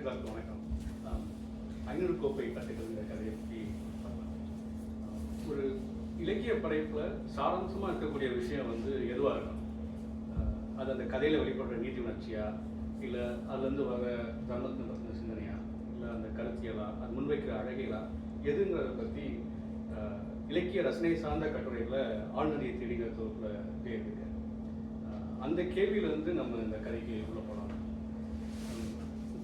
எல்லாருக்கும் வணக்கம். ஐநூறு கோப்பை கட்டுகள் கதையை பற்றி ஒரு இலக்கிய படைப்பில் சாராம்சமாக இருக்கக்கூடிய விஷயம் வந்து எதுவாக இருக்கும் அது அந்த கதையில் வெளிப்படுற நீதி உணர்ச்சியா? இல்லை அதுலேருந்து வர தர்மத்தை பற்றின சிந்தனையா? இல்லை அந்த கருத்தியலா? அது முன்வைக்கிற அழகியலா? எதுங்கிறத பற்றி இலக்கிய ரசனை சார்ந்த கட்டுரைகளில் ஆழ்நதியை தேடிங்கிற தொகுப்பில் தேர்ந்தெடுக்க அந்த கேள்வியிலேருந்து நம்ம இந்த கதைக்கு உள்ள போகலாம்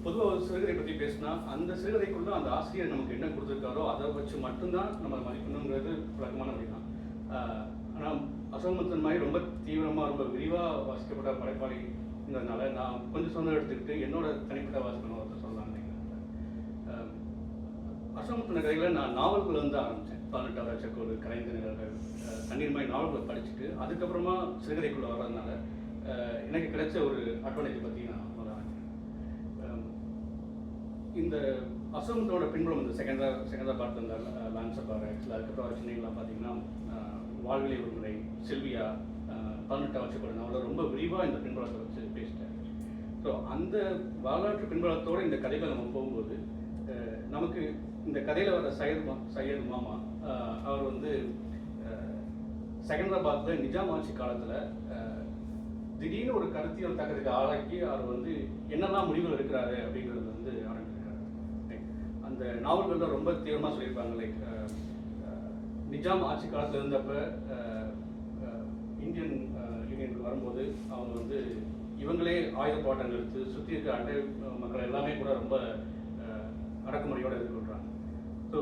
பொதுவாக ஒரு சிறுகதை பற்றி பேசினா அந்த சிறுகதைக்குள்ள அந்த ஆசிரியர் நமக்கு என்ன கொடுத்துருக்காரோ அதை வச்சு மட்டும்தான் நம்ம மதிக்கணுங்கிறது வழக்கமான வழி தான் ஆனால் அசோகமத்தன் மாதிரி ரொம்ப தீவிரமாக ரொம்ப விரிவாக வாசிக்கப்பட்ட படைப்பாளிங்கிறதுனால நான் கொஞ்சம் சொந்தம் எடுத்துக்கிட்டு என்னோட தனிப்பட்ட வாசகம் ஒருத்தர் சொல்லலாம் நினைக்கிறேன். அசோகமத்தன் கதைகளை நான் நாவல்கள் வந்து ஆரம்பித்தேன் பதினெட்டாவது சக்கோடு கலைந்த நிகழ்கள் தண்ணீர் மாதிரி நாவல்களை படிச்சுட்டு அதுக்கப்புறமா சிறுகதைக்குள்ளே வர்றதுனால எனக்கு கிடைச்ச ஒரு அட்வான்டேஜ் பற்றி நான் இந்த அசோகத்தோட பின்புலம் இந்த செகண்டா செகண்டா பார்த்து இந்த லான்ஸ் பாரு. ஆக்சுவலாக அதுக்கப்புறம் சென்னைலாம் பார்த்தீங்கன்னா அஹ், வாழ்விலை ஒரு செல்வியா அஹ், பதினெட்டு வருஷப்பட ரொம்ப விரிவாக இந்த பின்புலத்தை வச்சு பேசிட்டேன் ஸோ அந்த வரலாற்று பின்புலத்தோடு இந்த கதைகள் நம்ம போகும்போது நமக்கு இந்த கதையில் வர சையத் மா சையத் மாமா அவர் வந்து செகந்தராபாத்தில் நிஜாம் ஆட்சி காலத்தில் திடீர்னு ஒரு கருத்தியல் தக்கத்துக்கு ஆளாக்கி அவர் வந்து என்னெல்லாம் முடிவுகள் இருக்கிறாரு அப்படிங்கிறது வந்து அவருக்கு அந்த நாவல்களில் ரொம்ப தீவிரமாக சொல்லியிருப்பாங்க லைக் uh, uh, நிஜாம் ஆட்சி காலத்தில் இருந்தப்ப uh, இந்தியன் யூனியன் வரும்போது அவங்க வந்து இவங்களே ஆயுத போராட்டங்கள் எடுத்து சுற்றி இருக்க அண்டை மக்கள் எல்லாமே கூட ரொம்ப அடக்குமுறையோடு எதிர்கொள்கிறாங்க ஸோ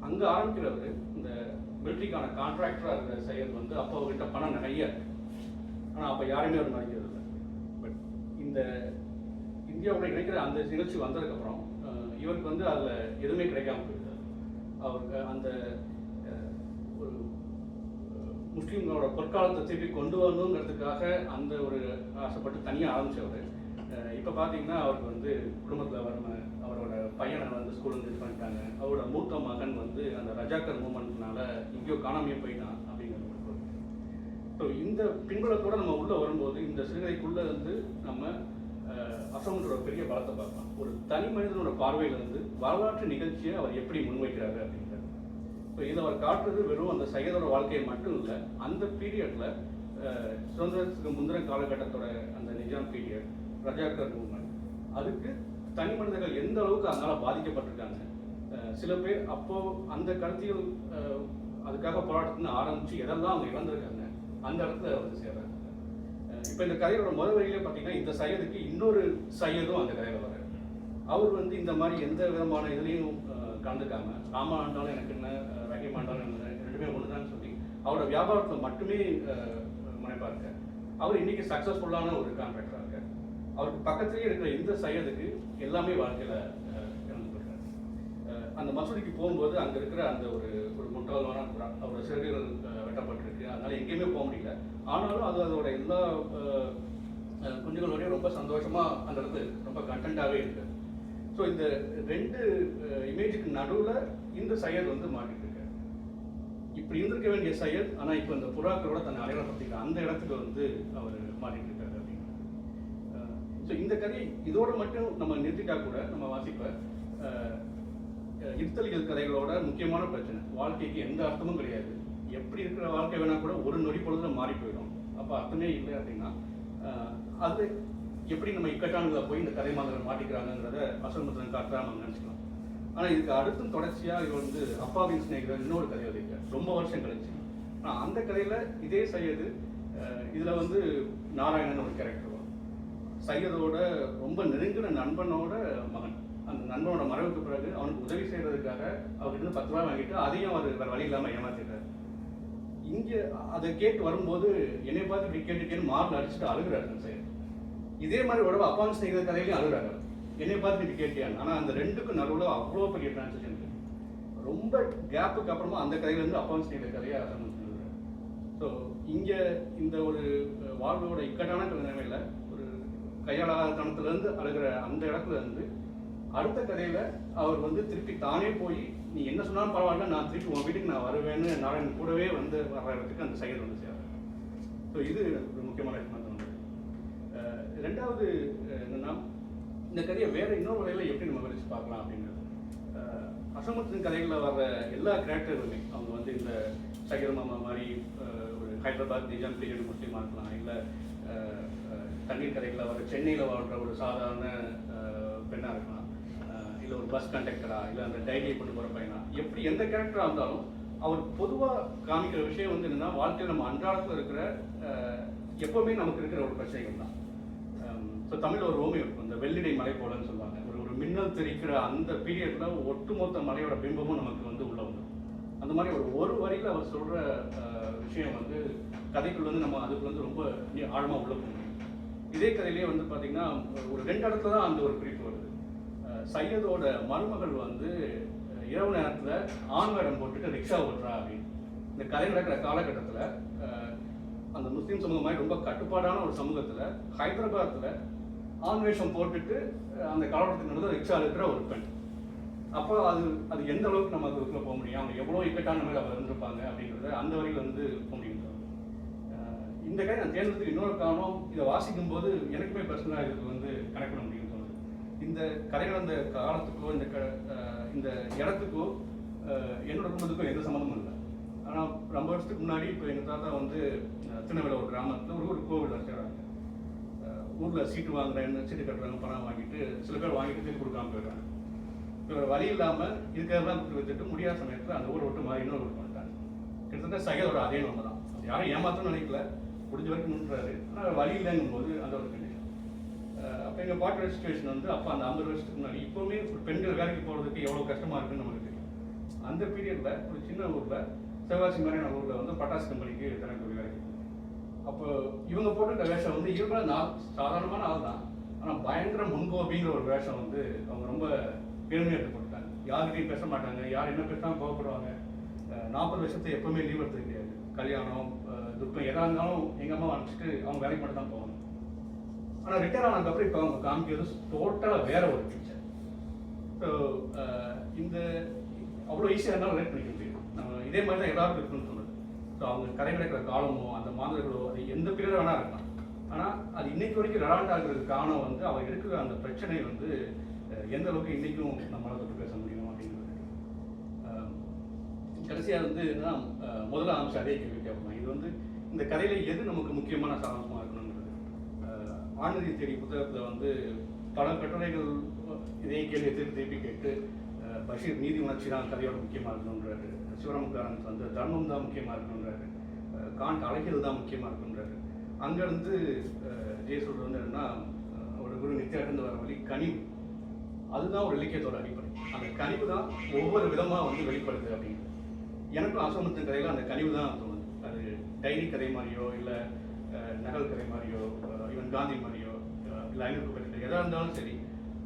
அங்கே ஆரம்பிக்கிறவர் இந்த மிலிட்ரிக்கான கான்ட்ராக்டராக இருக்கிற செயல் வந்து அப்போ அவர்கிட்ட பணம் நிறைய ஆனால் அப்போ யாருமே அவர் மதிக்கிறது இல்லை பட் இந்த இந்தியாவோட இணைக்கிற அந்த நிகழ்ச்சி வந்ததுக்கப்புறம் இவருக்கு வந்து அதில் எதுவுமே கிடைக்காம போயிடுது அவருக்கு அந்த ஒரு முஸ்லீம்களோட பொற்காலத்தை திருப்பி கொண்டு வரணுங்கிறதுக்காக அந்த ஒரு ஆசைப்பட்டு தனியாக ஆரம்பித்தவர் இப்போ பார்த்தீங்கன்னா அவருக்கு வந்து குடும்பத்தில் வறுமை அவரோட பையனை வந்து ஸ்கூல்லேருந்து இது பண்ணிட்டாங்க. அவரோட மூத்த மகன் வந்து அந்த ரஜாக்கர் மூமெண்ட்னால எங்கேயோ காணாமையே போயிட்டான் அப்படிங்கிற ஒரு ஸோ இந்த பின்புலத்தோடு நம்ம உள்ளே வரும்போது இந்த சிறுகதைக்குள்ளே வந்து நம்ம அசோகனோட பெரிய பலத்தை பார்க்கலாம். ஒரு தனி மனிதனோட பார்வையிலிருந்து வரலாற்று நிகழ்ச்சியை அவர் எப்படி முன்வைக்கிறாரு அப்படிங்கிறது. ஸோ இதை அவர் காட்டுறது வெறும் அந்த சையதோட வாழ்க்கையை மட்டும் இல்லை அந்த பீரியடில் சுதந்திரத்துக்கு முந்தின காலகட்டத்தோட அந்த நிஜாம் பீரியட் ரஜாக்கர் மூமெண்ட் அதுக்கு தனி மனிதர்கள் எந்த அளவுக்கு அதனால பாதிக்கப்பட்டிருக்காங்க? சில பேர் அப்போது அந்த கருத்தியல் அதுக்காக போராட்டத்துன்னு ஆரம்பித்து எதெல்லாம் அவங்க இழந்திருக்காங்க அந்த இடத்துல வந்து சேர்றாங்க இப்போ இந்த கதையோட முதல் வரியிலே பார்த்தீங்கன்னா இந்த சையதுக்கு இன்னொரு சையதும் அந்த கதையில் வர அவர் வந்து இந்த மாதிரி எந்த விதமான இதுலேயும் கலந்துக்காம ராமா ஆண்டாலும் எனக்கு என்ன அஹ், ரஹீம் ஆண்டாலும் என்ன ரெண்டுமே ஒன்று சொல்லி அவரோட வியாபாரத்தில் மட்டுமே அஹ், இருக்கார் அவர் இன்னைக்கு சக்ஸஸ்ஃபுல்லான ஒரு கான்ட்ராக்டராக இருக்கார். அவருக்கு பக்கத்துலேயே இருக்கிற இந்த சையதுக்கு எல்லாமே வாழ்க்கையில் இறந்து போயிருக்காரு அந்த மசூதிக்கு போகும்போது அங்கே இருக்கிற அந்த ஒரு ஒரு முட்டாளான அவரோட செடிகள் வெட்டப்பட்டிருக்கு. அதனால எங்கேயுமே போக முடியல. ஆனாலும் அது அதோட எல்லா குஞ்சுகளோடய ரொம்ப சந்தோஷமா அந்த இடத்து ரொம்ப கண்டென்ட்டாகவே இருக்கு. ஸோ இந்த ரெண்டு இமேஜுக்கு நடுவில் இந்த சையத் வந்து மாட்டிட்டு இருக்காரு இப்படி இருந்திருக்க வேண்டிய சையத் ஆனால் இப்போ இந்த புறாக்களோட தன்னை அடையாளப்படுத்திக்கிற அந்த இடத்துக்கு வந்து அவர் மாட்டிட்டு இருக்காரு அப்படின்னு. ஸோ இந்த கதை இதோட மட்டும் நம்ம நிறுத்திட்டா கூட நம்ம வாசிப்ப இத்தலிகள் இருத்தலியல் கதைகளோட முக்கியமான பிரச்சனை. வாழ்க்கைக்கு எந்த அர்த்தமும் கிடையாது. எப்படி இருக்கிற வாழ்க்கை வேணா கூட ஒரு நொடி பொழுதுல மாறி போயிடும். அப்போ அர்த்தமே இல்லை அப்படின்னா அது எப்படி நம்ம இக்கட்டானதில் போய் இந்த கதை மாதிரி மாட்டிக்கிறாங்கங்கிறத அசோகமுத்திரன் காட்டுறா நம்ம நினச்சிக்கலாம். ஆனால் இதுக்கு அடுத்தும் தொடர்ச்சியாக இது வந்து அப்பாவின் சிநேகிதர் இன்னொரு கதை எழுதியிருக்கார். ரொம்ப வருஷம் கழிச்சு. ஆனால் அந்த கதையில் இதே சையது இதில் வந்து நாராயணன் ஒரு கேரக்டர் சையதோட ரொம்ப நெருங்கின நண்பனோட மகன். அந்த நண்பனோட மறைவுக்கு பிறகு அவனுக்கு உதவி செய்யறதுக்காக அவர்கிட்ட பத்து ரூபாய் வாங்கிட்டு அதையும் அவர் வேற வழி இல்லாமல் ஏமாத்திடுறாரு. இங்கே அதை கேட்டு வரும்போது என்னை பார்த்து இப்படி கேட்டுட்டேன்னு மார்பில் அடிச்சுட்டு அழுகிறாரு அந்த இதே மாதிரி உடம்பு அப்பான் செய்கிற கதையிலையும் அழுகுறாரு என்னை பார்த்து இப்படி கேட்டியான் ஆனால் அந்த ரெண்டுக்கும் நடுவில் அவ்வளோ பெரிய டிரான்சாக்ஷன் இருக்கு. ரொம்ப கேப்புக்கு அப்புறமா அந்த கதையிலேருந்து அப்பான் செய்கிற கதையை அசம்பு ஸோ இங்கே இந்த ஒரு வாழ்வோட இக்கட்டான நிலைமையில் ஒரு கையாளாதனத்துலேருந்து அழுகிற அந்த இடத்துல இருந்து அடுத்த கதையில் அவர் வந்து திருப்பி தானே போய் நீ என்ன சொன்னாலும் பரவாயில்ல நான் திருப்பி உன் வீட்டுக்கு நான் வருவேன்னு நாராயணன் கூடவே வந்து வர்ற இடத்துக்கு அந்த செயல் வந்து சேர் ஸோ இது ஒரு முக்கியமான விஷயமா தோணுது. ரெண்டாவது என்னன்னா இந்த கதையை வேற இன்னொரு வகையில் எப்படி நம்ம விரிச்சு பார்க்கலாம் அப்படின்றது அசமத்தின் கதைகளில் வர்ற எல்லா கேரக்டர்களுமே அவங்க வந்து இந்த சகிர மாமா மாதிரி ஒரு ஹைதராபாத் நிஜாம் பீரியட் முஸ்லீமாக இருக்கலாம் இல்லை தண்ணீர் கதைகளில் வர சென்னையில் வாழ்கிற ஒரு சாதாரண பெண்ணாக இருக்கலாம். இல்லை ஒரு பஸ் கண்டக்டரா இல்லை அந்த டைரியை கொண்டு போகிற பையனா? எப்படி எந்த கேரக்டராக இருந்தாலும் அவர் பொதுவாக காமிக்கிற விஷயம் வந்து என்னன்னா வாழ்க்கையில் நம்ம அன்றாடத்தில் இருக்கிற எப்போவுமே எப்பவுமே நமக்கு இருக்கிற ஒரு பிரச்சனைகள் தான். ஸோ தமிழ் ஒரு ரோமியோ அந்த இந்த வெள்ளிடை மலை போலன்னு சொல்லுவாங்க. ஒரு ஒரு மின்னல் தெரிக்கிற அந்த பீரியட்ல ஒட்டுமொத்த மலையோட பிம்பமும் நமக்கு வந்து உள்ள வந்துடும் அந்த மாதிரி ஒரு ஒரு வரியில அவர் சொல்கிற விஷயம் வந்து கதைக்குள்ள வந்து நம்ம அதுக்குள்ள வந்து ரொம்ப ஆழமாக உள்ள போகணும் இதே கதையிலேயே வந்து பார்த்தீங்கன்னா ஒரு ரெண்டு இடத்துல தான் அந்த ஒரு குறிப்பு சையதோட மருமகள் வந்து இரவு நேரத்தில் ஆண் வேடம் போட்டுட்டு ரிக்ஷா ஓட்டுறா அப்படின்னு. இந்த கதை நடக்கிற காலகட்டத்தில் அந்த முஸ்லீம் சமூகம் மாதிரி ரொம்ப கட்டுப்பாடான ஒரு சமூகத்தில் ஹைதராபாத்தில் ஆண் வேஷம் போட்டுட்டு அந்த காலகட்டத்தில் நடந்த ரிக்ஷா இருக்கிற ஒரு பெண். அப்போ அது அது எந்த அளவுக்கு நம்ம அதுக்குள்ள போக முடியும்? அவங்க எவ்வளோ இக்கட்டான மாதிரி அவர் இருந்திருப்பாங்க அப்படிங்கிறத அந்த வரையில் வந்து போக முடியும்? இந்த கதை நான் தேர்ந்ததுக்கு இன்னொரு காரணம் இதை வாசிக்கும் போது எனக்குமே பர்சனலாக இதுக்கு வந்து கனெக்ட் பண்ண முடியும் இந்த கதை நடந்த காலத்துக்கோ இந்த க இந்த இடத்துக்கோ என்னோட குடும்பத்துக்கும் எந்த சம்மந்தமும் இல்லை. ஆனால் ரொம்ப வருஷத்துக்கு முன்னாடி இப்போ எங்கள் தாத்தா வந்து அஹ் திருநெல்வேலி ஒரு கிராமத்தில் ஒரு ஒரு கோவில் வச்சுறாங்க ஊரில் சீட்டு வாங்குறேன்னு சீட்டு கட்டுறாங்க பணம் வாங்கிட்டு சில பேர் வாங்கிட்டு திருப்பி கொடுக்காம போயிடுறாங்க. இப்போ வழி இல்லாமல் இருக்கிறதெல்லாம் கொடுத்து வச்சுட்டு முடியாத சமயத்தில் அந்த ஊரை விட்டு மாறி இன்னொரு பண்ணிட்டாங்க கிட்டத்தட்ட சகையோட அதே நம்ம தான். யாரும் ஏமாத்தணும்னு நினைக்கல. முடிஞ்ச வரைக்கும் நின்றாரு. ஆனால் வழி இல்லைங்கும் போது அந்த ஒரு கண்டிஷன் அப்போ எங்கள் பாட்டோட சுச்சுவேஷன் வந்து அப்போ அந்த ஐம்பது வருஷத்துக்கு முன்னாடி இப்போவுமே ஒரு பெண்கள் வேலைக்கு போகிறதுக்கு எவ்வளோ கஷ்டமாக இருக்குன்னு நமக்கு தெரியும். அந்த பீரியடில் ஒரு சின்ன ஊரில் செவ்வாசி மாதிரியான ஊரில் வந்து பட்டாசு கம்பெனிக்கு தினக்கூலி வேலைக்கு அப்போ இவங்க போட்டிருக்க வேஷம் வந்து இவங்க நான் சாதாரணமான ஆள் தான். ஆனால் பயங்கர முன்கோபிங்கிற ஒரு வேஷம் வந்து அவங்க ரொம்ப பெருமையாக எடுத்து போட்டாங்க பேச மாட்டாங்க. யார் என்ன பேசினாலும் கோவப்படுவாங்க. நாற்பது வருஷத்தை எப்பவுமே லீவ் எடுத்துக்க கிடையாது கல்யாணம் துக்கம் எதாக இருந்தாலும் எங்கள் அம்மா அனுப்பிச்சிட்டு அவங்க வேலைக்கு மட்டும் தான் போவாங்க ஆனால் ரிட்டையர் ஆனதுக்கப்புறம் இப்போ அவங்க காமிக்கிறது டோட்டலாக வேற ஒரு பிக்சர் ஸோ இந்த அவ்வளோ ஈஸியாக இருந்தாலும் ரிலேட் பண்ணிக்க முடியும். நம்ம இதே மாதிரி தான் எல்லாருக்கும் இருக்குன்னு சொன்னது ஸோ அவங்க கதை காலமோ அந்த மாந்தர்களோ அது எந்த பீரியட் வேணா இருக்கலாம். ஆனால் அது இன்னைக்கு வரைக்கும் ரெலாண்ட் ஆகுறதுக்கு காரணம் வந்து அவர் இருக்கிற அந்த பிரச்சனை வந்து எந்த அளவுக்கு இன்னைக்கும் நம்மளால் தொட்டு பேச முடியும் அப்படிங்கிறது. கடைசியாக வந்து என்னன்னா முதல்ல ஆரம்பிச்சு அதே கேள்வி கேட்போம்? இது வந்து இந்த கதையில் எது நமக்கு முக்கியமான சாராம்சமா இருக்கணும் அஹ், தேடி புத்தகத்தில் வந்து பல கட்டுரைகள் இதே கேள்வியை திருப்பி திருப்பி கேட்டு பஷீர் நீதி உணர்ச்சி தான் கதையோட முக்கியமாக இருக்கணுன்றாரு சிவராமகாரன் வந்து தர்மம் தான் முக்கியமாக இருக்கணுன்றாரு காண்ட் அழகியல் தான் முக்கியமாக இருக்குன்றாரு அங்கேருந்து அஹ், ஜெய வந்து என்னன்னா ஒரு குரு நித்தியாட்டந்து வர வழி கனிவு. அதுதான் ஒரு இலக்கியத்தோட அடிப்படை. அந்த கனிவு தான் ஒவ்வொரு விதமாக வந்து வெளிப்படுது அப்படிங்கிறது எனக்கும் அசோமத்தின் கதையில் அந்த கனிவு தான் தோணுது. அது டைரி கதை மாதிரியோ இல்லை நகல் மாதிரியோ ஈவன் காந்தி மாதிரியோ இல்லை ஐநூறு பற்றி எதாக இருந்தாலும் சரி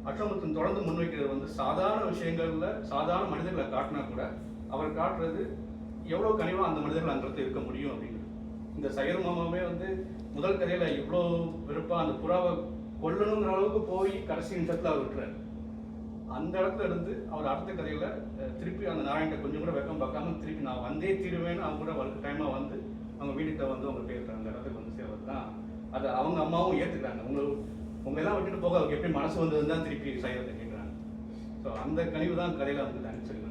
அஷ்ரமத்தின் தொடர்ந்து முன்வைக்கிறது வந்து சாதாரண விஷயங்களில் சாதாரண மனிதர்களை காட்டினா கூட அவர் காட்டுறது எவ்வளோ கனிவாக அந்த மனிதர்கள் அந்த இடத்துல இருக்க முடியும் அப்படிங்கிறது. இந்த சையர் மாமாவே வந்து முதல் கதையில் இவ்வளோ வெறுப்பாக அந்த புறாவை கொல்லணுங்கிற அளவுக்கு போய் கடைசி நிமிஷத்தில் அவர் விட்டுறாரு. அந்த இடத்துல இருந்து அவர் அடுத்த கதையில் திருப்பி அந்த நாராயணத்தை கொஞ்சம் கூட வெக்கம் பார்க்காம திருப்பி நான் வந்தே தீருவேன்னு அவங்க கூட வழக்கு டைமாக வந்து அவங்க வீட்டுக்கிட்ட வந்து அவங்க பேசுகிறாங்க அந்த அதை அவங்க அம்மாவும் ஏற்றுக்கிறாங்க உங்களுக்கு உங்க எல்லாம் விட்டுட்டு போக அவருக்கு எப்படி மனசு வந்ததுன்னு தான் திருப்பி சைவத்தை கேட்குறாங்க ஸோ அந்த கழிவு தான் கதையில் வந்து நினச்சிருக்காங்க